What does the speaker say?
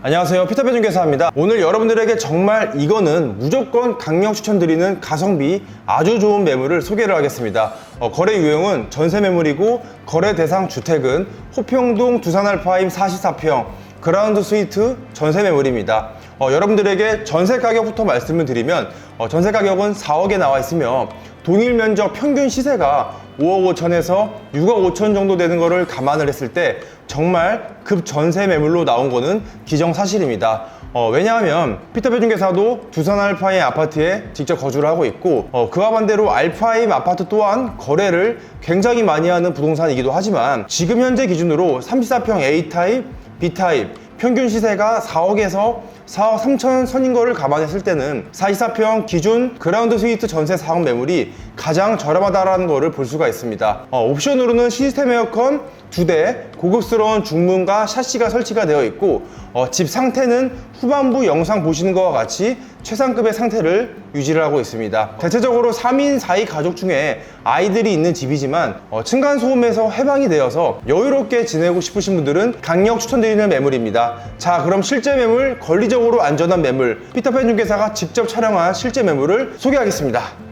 안녕하세요. 피터배 중개사입니다. 오늘 여러분들에게 정말 이거는 무조건 강력 추천드리는 가성비 아주 좋은 매물을 소개를 하겠습니다. 어, 거래 유형은 전세 매물이고 거래 대상 주택은 호평동 두산알파임 44평 그라운드 스위트 전세 매물입니다 어, 여러분들에게 전세 가격부터 말씀을 드리면 어, 전세 가격은 4억에 나와 있으며 동일 면적 평균 시세가 5억 5천에서 6억 5천 정도 되는 거를 감안을 했을 때 정말 급 전세 매물로 나온 거는 기정사실입니다. 어, 왜냐하면 피터배 중개사도 두산 알파임 아파트에 직접 거주를 하고 있고 어, 그와 반대로 알파임 아파트 또한 거래를 굉장히 많이 하는 부동산이기도 하지만 지금 현재 기준으로 34평 A타입, B타입 평균 시세가 4억에서 4억 3천 선인 거를 감안했을 때는 44평 기준 그라운드 스위트 전세 4억 매물이 가장 저렴하다라는 거를 볼 수가 있습니다. 어, 옵션으로는 시스템 에어컨 두 대, 고급스러운 중문과 샤시가 설치가 되어 있고 어, 집 상태는 후반부 영상 보시는 것과 같이 최상급의 상태를 유지를 하고 있습니다. 대체적으로 3인 4위 가족 중에 아이들이 있는 집이지만 어, 층간소음에서 해방이 되어서 여유롭게 지내고 싶으신 분들은 강력 추천드리는 매물입니다. 자 그럼 실제 매물, 권리적으로 안전한 매물 피터팬 중개사가 직접 촬영한 실제 매물을 소개하겠습니다.